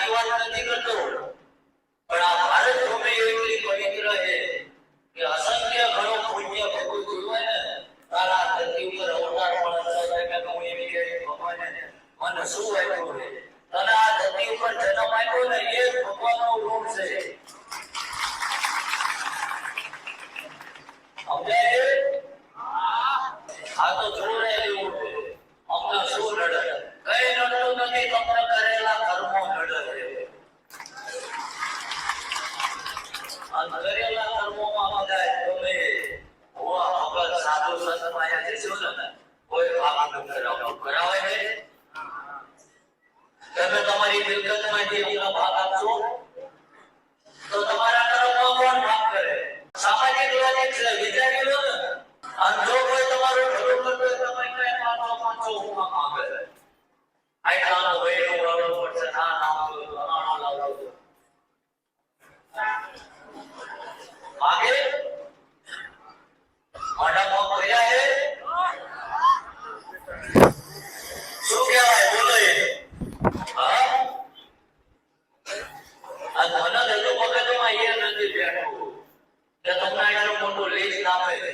હું નથી કરતો. પણ આ ભારત ભૂમિ એટલી પવિત્ર છે કે અસંખ્ય ઘણો પુણ્ય ભોગવું જોયું હોય ને, તારા ધરતી ઉપર અવતાર પણ અસર થાય કે હું એમ કે ભગવાને, મને શું આપ્યું આ ધરતી ઉપર જન્મ ને, એ ભગવાનનો રૂપ છે. સમજાય છે? આ તો જોડે એવું છે અમને શું નડે કઈ નડતું નથી તમને કરેલા કર્મો નડે છે અને કરેલા કર્મોમાં બધા ગમે હોવા ભગત સાધુ સંત માયા જઈશું ને કોઈ પાપ ન કરાવો કરાવે છે તમે તમારી મિલકતમાંથી અમને ભાગ આપશો તો તમારા કર્મો કોણ ભાગ કરે સામાજિક લોજિક છે વિચારી લો ને અને જો કોઈ તમારું ભલું કરતું હોય તો તમે કઈ પાંચસો પાંચસો હુકમ માંગે આટલાનો વૈરો લાવવો પડશે ના ના ફલાણો લાવવો માગે મોઢામાં કર્યા છે શું કહેવાય બોલો એ હા આ મને હજુ મગજમાં એ નથી બેઠું કે તમને આટલું મોટું લિસ્ટ આપે છે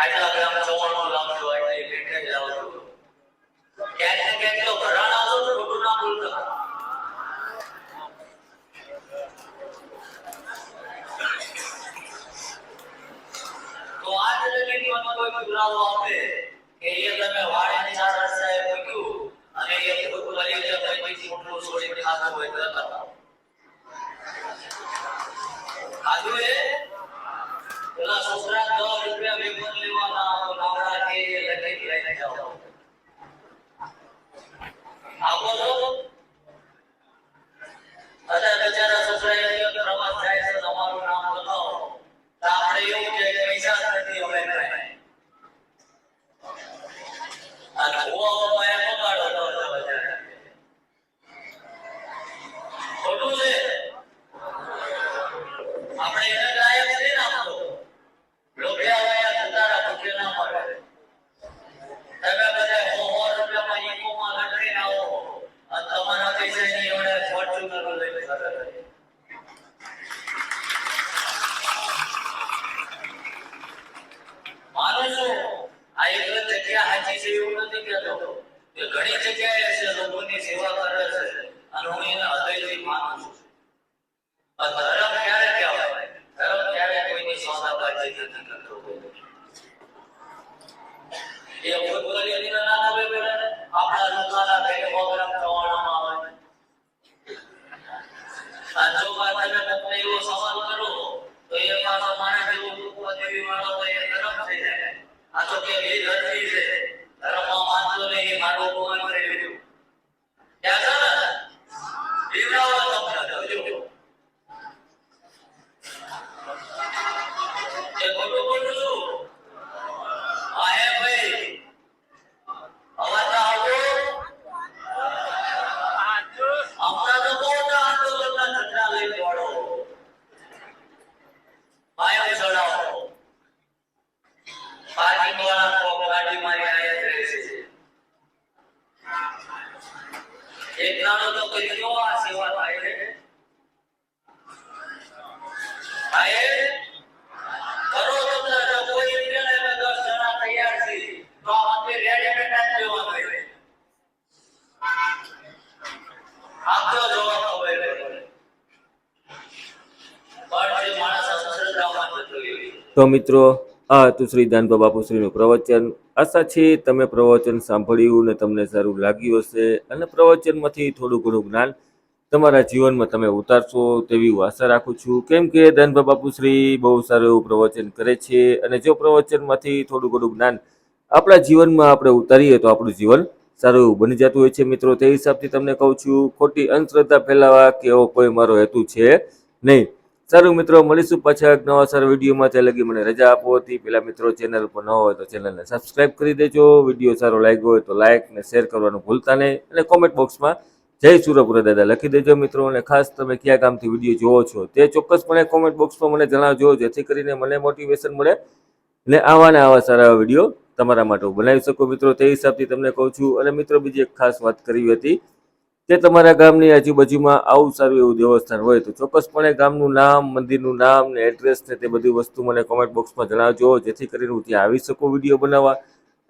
આટલા ગ્રામ ચવાણું લાવજો આટલી લીટે જ લાવજો ક્યાંક ને ક્યાંક તો ઘરાણા છો તો ખોટું ના બોલતા તો આજ લગીમાં કોઈ પુરાવો આપે કે એ તમે વાડીની ચાર રસ્તાએ મૂક્યું અને એ ખુદ મરી જાય પછી મોટું છોડીને ખાતું હોય તો નથી અમે કાંઈ. તો ખોટું છે આપણે જગ્યાએ છે, લોકોની સેવા કરે છે અને હું એને હૃદયથી માનું છું. પણ ધર્મ ક્યારે કહેવાય? ધર્મ ક્યારે કોઈની સોદાબાજી નથી કરતો? એ ભૂતભૂતરીની ના નાના બે બેને આપણા લોકોના ઘરે પ્રોગ્રામ થવાના આવે અને જો બાદ તમે કોકને એવો સવાલ કરો, તો એ પાછો માણસ એવું દુઃખ દેવી વાળો તો એ ધર્મ થઈ જાય. આ તો કે એ ધરતી છે. એક નાનો તો કરી દો આ સેવા થાય છે થાય કરો તમને કોઈ એમ કે દસ જણા તૈયાર છે તો આપણે રેડીમેડ જ લેવાનું હોય આપજો જવાબ ખબર. પણ જે માણસ જતો તો મિત્રો, આ હતું શ્રી દાનબા બાપુશ્રીનું પ્રવચન આશા છે તમે પ્રવચન સાંભળ્યું ને તમને સારું લાગ્યું હશે અને પ્રવચનમાંથી થોડું ઘણું જ્ઞાન તમારા જીવનમાં તમે ઉતારશો તેવી હું આશા રાખું છું. કેમ કે દાનબા બાપુશ્રી બહુ સારું એવું પ્રવચન કરે છે અને જો પ્રવચનમાંથી થોડું ઘણું જ્ઞાન આપણા જીવનમાં આપણે ઉતારીએ તો આપણું જીવન સારું એવું બની જતું હોય છે. મિત્રો, તે હિસાબથી તમને કહું છું, ખોટી અંધશ્રદ્ધા ફેલાવા કે એવો કોઈ મારો હેતુ છે નહીં. સારું મિત્રો, મળીશું પાછા એક નવા સારા વિડીયોમાં. ત્યાં લગી મને રજા આપો હતી. પેલા મિત્રો ચેનલ પર ન હોય તો ચેનલને સબસ્ક્રાઇબ કરી દેજો. વીડિયો સારો લાગ્યો હોય તો લાઇક ને શેર કરવાનું ભૂલતા નહીં. અને કોમેન્ટ બોક્સમાં જય સુરપુરા દાદા લખી દેજો મિત્રો. અને ખાસ તમે કયા કામથી વીડિયો જોવો છો તે ચોક્કસપણે કોમેન્ટ બોક્સમાં મને જણાવજો. જેથી કરીને મને મોટિવેશન મળે ને આવા ને આવા સારા વીડિયો તમારા માટે બનાવી શકું. મિત્રો, તે હિસાબથી તમને કહું છું. અને મિત્રો, બીજી એક ખાસ વાત કરવી હતી. કે તમારા ગામની આજુબાજુમાં આવું સારું એવું દેવસ્થાન હોય તો ચોક્કસપણે ગામનું નામ, મંદિરનું નામ ને એડ્રેસ ને તે બધી વસ્તુ મને કોમેન્ટ બોક્સમાં જણાવજો, જેથી કરીને હું ત્યાં આવી શકું વીડિયો બનાવવા.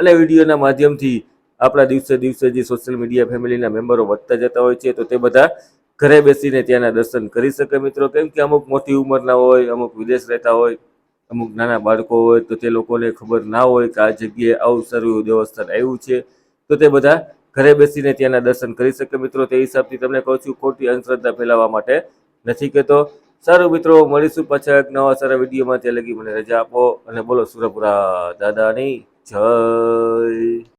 અને વિડીયોના માધ્યમથી આપણા દિવસે દિવસે જે સોશિયલ મીડિયા ફેમિલીના મેમ્બરો વધતા જતા હોય છે તો તે બધા ઘરે બેસીને ત્યાંના દર્શન કરી શકે મિત્રો. કેમ કે અમુક મોટી ઉંમરના હોય, અમુક વિદેશ રહેતા હોય, અમુક નાના બાળકો હોય તો તે લોકોને ખબર ના હોય કે આ જગ્યાએ આવું સારું દેવસ્થાન આવ્યું છે. તો તે બધા ઘરે બેસીને ત્યાંના દર્શન કરી શકે. મિત્રો, તે હિસાબથી તમને કહું છું, ખોટી અંધશ્રદ્ધા ફેલાવવા માટે નથી કહેતો. સારું મિત્રો, મળીશું પાછા એક નવા સારા વિડીયોમાં. ત્યાં લગી મને રજા આપો અને બોલો, સુરપુરા દાદાની જય.